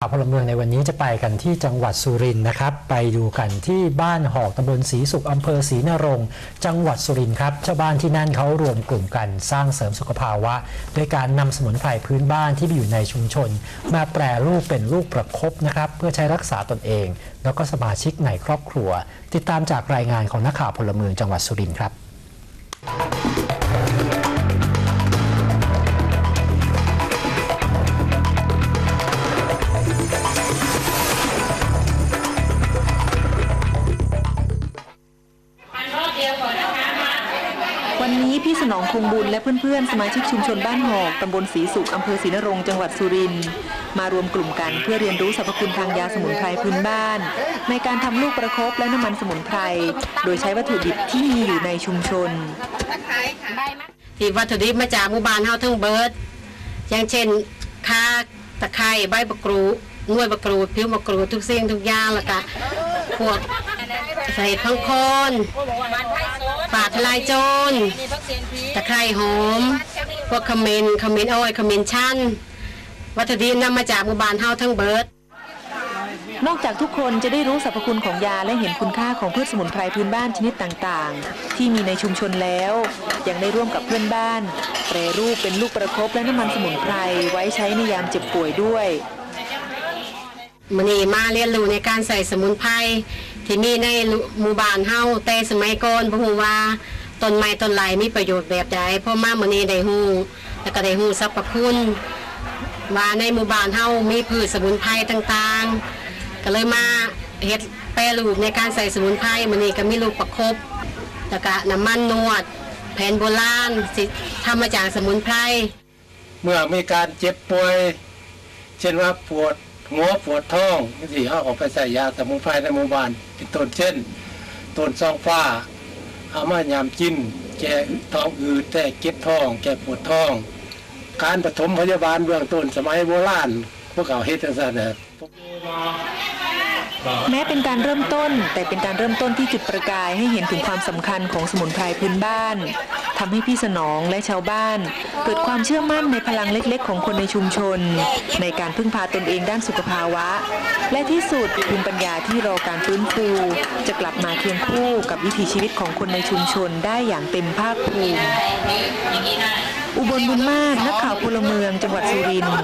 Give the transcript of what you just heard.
ข่าวพลเมืองในวันนี้จะไปกันที่จังหวัดสุรินทร์นะครับ ไปดูกันที่บ้านหอกตำบลศรีสุขอำเภอศรีนรงค์จังหวัดสุรินทร์ครับชาวบ้านที่นั่นเขารวมกลุ่มกันสร้างเสริมสุขภาวะด้วยการนำสมุนไพรพื้นบ้านที่มีอยู่ในชุมชน มาแปรรูปเป็นลูกประคบนะครับเพื่อใช้รักษาตนเอง แล้วก็สมาชิกในครอบครัว ติดตามจากรายงานของนักข่าวพลเมืองจังหวัดสุรินทร์ครับ วันนี้พี่สนองคงบุญและเพื่อนๆ สมาชิกชุมชนบ้านหอกตำบลศรีสุขอำเภอศรีนรงค์จังหวัดสุรินทร์มารวมกลุ่มกันเพื่อเรียนรู้สรรพคุณทางยาสมุนไพรพื้นบ้าน ในการทำลูกประคบและน้ำมันสมุนไพรโดยใช้วัตถุดิบที่มีอยู่ในชุมชนที่วัตถุดิบมาจากหมู่บ้านเฮาทั้งเบิร์ดอย่างเช่นข่าตะไคร้ใบมะกรูดหน่วยมะกรูดผิวมะกรูดทุกสิ่งทุกอย่างแล้วก็พวก ใส่พังโคนฝาทลายโจรตะไคร้หอม พวกขมิ้นขมิ้นอ้อยขมิ้นชั่นวัตถุดิบนำมาจากหมู่บ้านเฮาทั้งเบิด นอกจากทุกคนจะได้รู้สรรพคุณของยาและเห็นคุณค่าของพืชสมุนไพรพื้นบ้านชนิดต่างๆ ที่มีในชุมชนแล้ว ยังได้ร่วมกับเพื่อนบ้านแปรรูปเป็นลูกประคบและน้ำมันสมุนไพรไว้ใช้ในยามเจ็บป่วยด้วยมันนี่มาเรียนรู้ในการใส่สมุนไพร ที่มีในหมู่บ้านเฮาแต่สมัยก่อนบ่ฮู้ว่าต้นไม้ต้นไหลมีประโยชน์แบบใดพราะมามื้อนี้ได้ฮู้แล้วก็ได้ฮู้สรรพคุณว่าในหมู่บ้านเฮามีพืชสมุนไพรต่างๆ ก็เลยมาเฮ็ดแปรรูปในการใส่สมุนไพรมื้อนี้ก็มีลูกประคบแล้วก็น้ำมันนวด แผนโบราณสิทำมาจากสมุนไพรเมื่อมีการเจ็บป่วย เช่นว่าปวด หัวปวดท้องที่เขาออกไปใส่ยาสมุนไพรในหมู่บ้านเป็นต้นเช่นต้นซองฟ้าเอามายามกิน แก่ท้องอืดแต่เก็บท้อง แก่ปวดท้อง การปฐมพยาบาลเบื้องต้นสมัยโบราณพวกเขาเฮ็ดจังซั่นนะ แม้เป็นการเริ่มต้น แต่เป็นการเริ่มต้นที่จุดประกายให้เห็นถึงความสำคัญของสมุนไพรพื้นบ้านทำให้พี่สนองและชาวบ้าน เกิดความเชื่อมั่นในพลังเล็กๆ ของคนในชุมชน ในการพึ่งพาตนเองด้านสุขภาวะ และที่สุดภูมิปัญญาที่รอการฟื้นฟู จะกลับมาเคียงคู่กับวิถีชีวิตของคนในชุมชนได้อย่างเต็มภาคภูมิอุบลบุญมากนักข่าวพลเมืองจังหวัดสุรินทร์